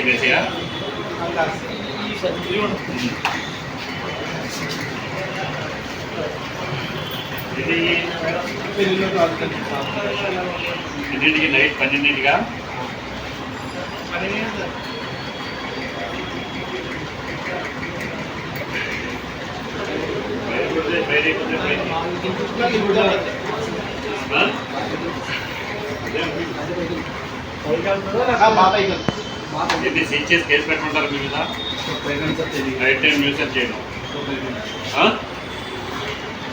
ఉంటాయా ఇది ఎన్నింటికి నైట్ పన్నెండింటిగా బయట కుదిరే, బయట కుదిరే, బయట. ఆ? ఇది సెట్ చేసి కేసు పెట్టమంటారు మీ మీద? నైట్ టైం మ్యూజిక్ చేయడం.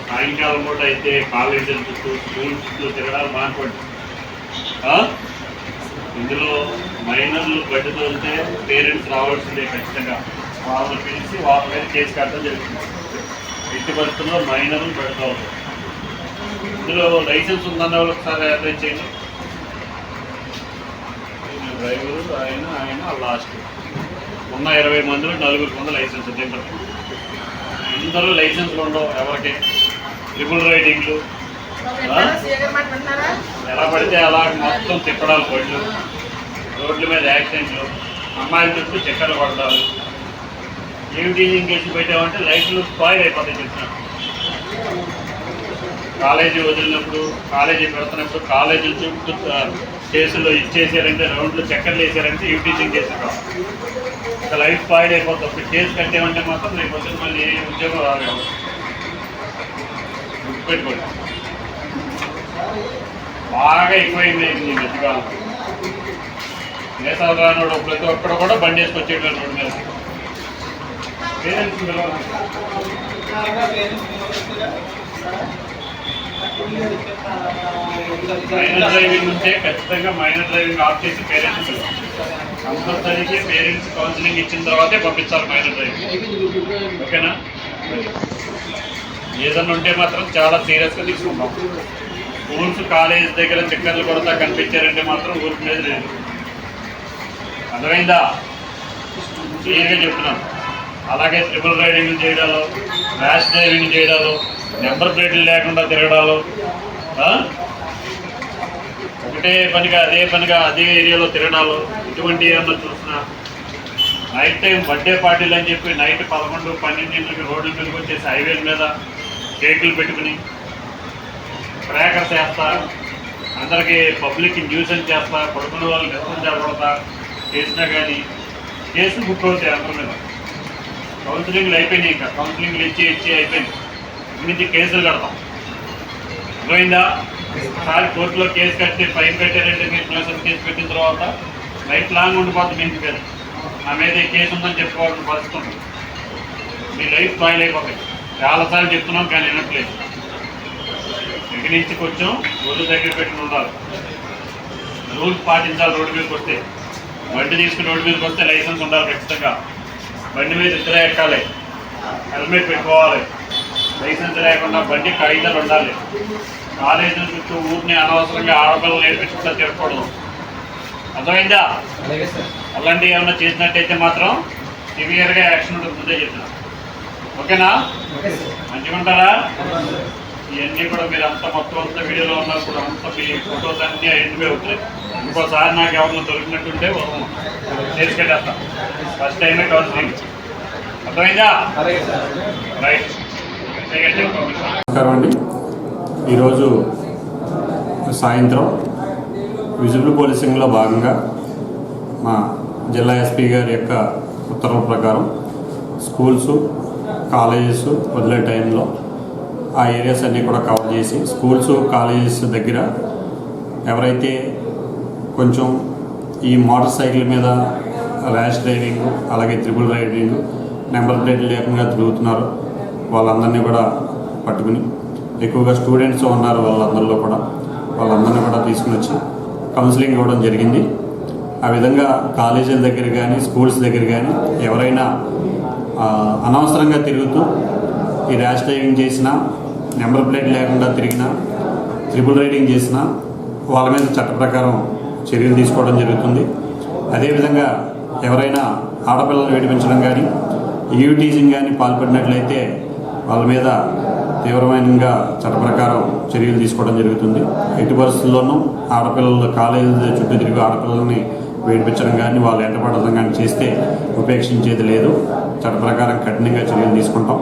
సాయంకాలం పూట అయితే కాలేజీ చుట్టూ స్కూల్ చుట్టూ తిరగడాలు మానుకోండి. ఇందులో మైనర్లు బయట ఉంటే పేరెంట్స్ రావాల్సిందే ఖచ్చితంగా. వాళ్ళని పిలిచి వాళ్ళ మీద కేసు కట్టడం జరుగుతుంది. ఎట్టి పరిస్థితుల్లో మైనర్లు పెడతా ఇందులో లైసెన్స్ ఉందన్న వాళ్ళు ఒకసారి అప్లై చేయండి. డ్రైవరు ఆయన ఆయన లాస్ట్. ఉన్న ఇరవై మందిలో నలుగురికి వంద లైసెన్స్ దీంట్లో అందరూ లైసెన్స్లు ఉండవు ఎవరికి. ట్రిపుల్ రైడింగ్లు. ఎలా పడితే అలా మొత్తం తిప్పడాలు బళ్ళు రోడ్ల మీద యాక్సిడెంట్లు. అమ్మాయిల చుట్టూ చక్కర్లు పడతారు ఏమి టీచింగ్ కేసు పెట్టామంటే లైట్లు స్పాయిల్ అయిపోతాయి చెప్తున్నాను కాలేజీ వదిలినప్పుడు కాలేజీ పెడుతున్నప్పుడు కాలేజీ చుట్టూ కేసులో ఇచ్చేసారంటే రౌండ్లు చక్కర్లు వేసారంటే యూ టీచింగ్ కేసు కావాలి లైఫ్ స్పాయిల్ అయిపోతుంది ఒక కేసు కట్టేమంటే మాత్రం రేపు వచ్చిన మళ్ళీ ఏ ఉద్యోగం రాదు గుర్తుపెట్టుకోండి. బాగా ఎక్కువైంది ఈ మధ్యకాలం. నేతలు రానోడు ప్రతి ఒక్కడు కూడా బండి వేసుకొచ్చేటోడు రోడ్డు మీద. పేరెంట్స్ పిలవాలి. మైనర్ డ్రైవింగ్ ఉంటే ఖచ్చితంగా మైనర్ డ్రైవింగ్ ఆఫ్ చేసి పేరెంట్స్ పిలవాలి పేరెంట్స్ కౌన్సిలింగ్ ఇచ్చిన తర్వాతే పంపించాలి మైనర్ డ్రైవింగ్ ఓకేనా? ఏదన్నా ఉంటే మాత్రం చాలా సీరియస్గా తీసుకుంటాం. స్కూల్స్ కాలేజ్ దగ్గర చక్కర్లు కొడతా కనిపించారంటే మాత్రం ఊరికి మీద లేదు. అర్థమైందా? క్లియర్గా చెప్తున్నాను. అలాగే ట్రిపుల్ రైడింగ్ చేయడాలో ర్యాష్ డ్రైవింగ్ చేయడాలో నెంబర్ ప్లేట్లు లేకుండా తిరగడాలు ఒకటే పనిగా అదే పనిగా అదే ఏరియాలో తిరగడాలు ఇటువంటి ఏమన్నా చూసినా నైట్ టైం బర్త్డే పార్టీలు అని చెప్పి నైట్ పదకొండు పన్నెండింటికి రోడ్ల మీదకి వచ్చేసి హైవేల మీద కేకులు పెట్టుకుని క్రాకర్స్ వేస్తా అందరికీ పబ్లిక్ న్యూసెన్స్ చేస్తా పడుకున్న వాళ్ళు నిద్రం జరగడతా చేసినా కానీ కేసులు బుక్ అవుతాయి అందరి మీద. కౌన్సిలింగ్లు అయిపోయినాయి ఇంకా. కౌన్సిలింగ్లు ఇచ్చి ఇచ్చి అయిపోయినాయి. ఇక్కడి నుంచి కేసులు కడతాం. పోయిందా ఒకసారి కోర్టులో కేసు కట్టి ఫైన్ కట్టారంటే మీరు న్యూసెన్స్ కేసు పెట్టిన తర్వాత లైఫ్ లాంగ్ ఉండిపోతుంది మీకు పేరు నా మీద ఈ కేసు ఉందని చెప్పుకోవాల్సిన పరిస్థితి ఉంది. మీ లైఫ్ బాయిల్ అయిపోతాయి. చాలాసార్లు చెప్తున్నాం కానీ వినట్లేదు. ఇక్కడి నుంచి కొంచెం ఒళ్ళు దగ్గర పెట్టుకుని ఉండాలి. రూల్స్ పాటించాలి రోడ్డు మీదకి వస్తే. బండి తీసుకుని రోడ్డు మీదకి వస్తే లైసెన్స్ ఉండాలి ఖచ్చితంగా. బండి మీద ఇద్దరే ఎక్కాలి. హెల్మెట్ పెట్టుకోవాలి. లైసెన్స్ లేకుండా బండి కాగితాలు ఉండాలి. కాలేజీల చుట్టూ ఊరిని అనవసరంగా ఆడపిల్లలు నేర్పించుకుంటా తిరగకూడదు. అర్థమైందా? అలాంటివి ఏమైనా చేసినట్టయితే మాత్రం సివియర్గా యాక్షన్ ఉంటుంది. ముందే చెప్తున్నా. ఓకేనా? మంచిగా ఉంటారా ఇవన్నీ కూడా మీరు అంత మొత్తం అంతా వీడియోలో ఉన్నప్పుడు అంత మీ ఫొటోస్ అన్నీ ఎండిపోయి అవుతాయి ఇంకోసారి నాకు ఎవరిని దొరికినట్టుంటే చేసుకెళ్ళేస్తాం ఫస్ట్ టైమే కౌన్సిలింగ్ అర్థమైందా? రైట్. నమస్కారం అండి. ఈరోజు సాయంత్రం విజిబుల్ పోలీసింగ్లో భాగంగా మా జిల్లా ఎస్పీ గారి యొక్క ఉత్తర్వుల ప్రకారం స్కూల్స్ కాలేజెస్ వదిలే టైంలో ఆ ఏరియాస్ అన్నీ కూడా కవర్ చేసి స్కూల్స్ కాలేజెస్ దగ్గర ఎవరైతే కొంచెం ఈ మోటార్ సైకిల్ మీద ర్యాష్ డ్రైవింగ్ అలాగే త్రిబుల్ రైడింగ్ నెంబర్ ప్లేట్లు లేకుండా తిరుగుతున్నారు వాళ్ళందరినీ కూడా పట్టుకుని ఎక్కువగా స్టూడెంట్స్ ఉన్నారు వాళ్ళందరిలో కూడా వాళ్ళందరినీ కూడా తీసుకుని వచ్చి కౌన్సిలింగ్ ఇవ్వడం జరిగింది. ఆ విధంగా కాలేజీల దగ్గర కానీ స్కూల్స్ దగ్గర కానీ ఎవరైనా అనవసరంగా తిరుగుతూ ఈ ర్యాష్ డ్రైవింగ్ చేసినా నెంబర్ ప్లేట్ లేకుండా తిరిగినా ట్రిపుల్ రైడింగ్ చేసినా వాళ్ళ మీద చట్ట ప్రకారం చర్యలు తీసుకోవడం జరుగుతుంది. అదేవిధంగా ఎవరైనా ఆడపిల్లలు వేడిపించడం కానీ ఈవ్ టీచింగ్ కానీ పాల్పడినట్లయితే వాళ్ళ మీద తీవ్రమైనగా చట్టప్రకారం చర్యలు తీసుకోవడం జరుగుతుంది. ఎట్టి పరిస్థితుల్లోనూ ఆడపిల్లలు కాలేజీ చుట్టూ తిరిగి ఆడపిల్లల్ని వేడిపించడం కానీ వాళ్ళు ఎంటపడడం కానీ చేస్తే ఉపేక్షించేది లేదు. చట్ట ప్రకారం కఠినంగా చర్యలు తీసుకుంటాం.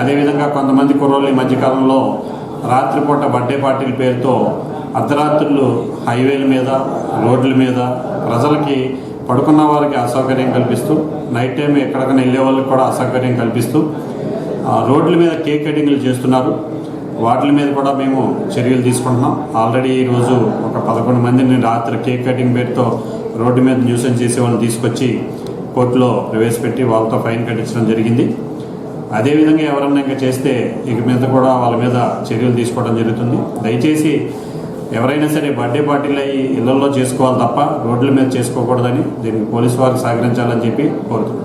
అదేవిధంగా కొంతమంది కుర్రోళ్ళు ఈ మధ్యకాలంలో రాత్రిపూట బర్త్డే పార్టీల పేరుతో అర్ధరాత్రులు హైవేల మీద రోడ్ల మీద ప్రజలకి పడుకున్న వారికి అసౌకర్యం కల్పిస్తూ నైట్ టైం ఎక్కడికైనా వెళ్ళే వాళ్ళకి కూడా అసౌకర్యం కల్పిస్తూ రోడ్ల మీద కేక్ కటింగ్లు చేస్తున్నారు. వాటి మీద కూడా మేము చర్యలు తీసుకుంటున్నాం. ఆల్రెడీ ఈరోజు ఒక పదకొండు మందిని రాత్రి కేక్ కటింగ్ పేరుతో రోడ్డు మీద న్యూసెన్స్ చేసే వాళ్ళని తీసుకొచ్చి కోర్టులో ప్రవేశపెట్టి వాళ్ళతో ఫైన్ కట్టించడం జరిగింది. అదేవిధంగా ఎవరన్నా ఇంకా చేస్తే ఇక మీద కూడా వాళ్ళ మీద చర్యలు తీసుకోవడం జరుగుతుంది. దయచేసి ఎవరైనా సరే బర్త్డే పార్టీలు అయ్యి ఇళ్ళలో చేసుకోవాలి తప్ప రోడ్ల మీద చేసుకోకూడదని దీనికి పోలీసు వారికి సహకరించాలని చెప్పి కోరుతున్నాను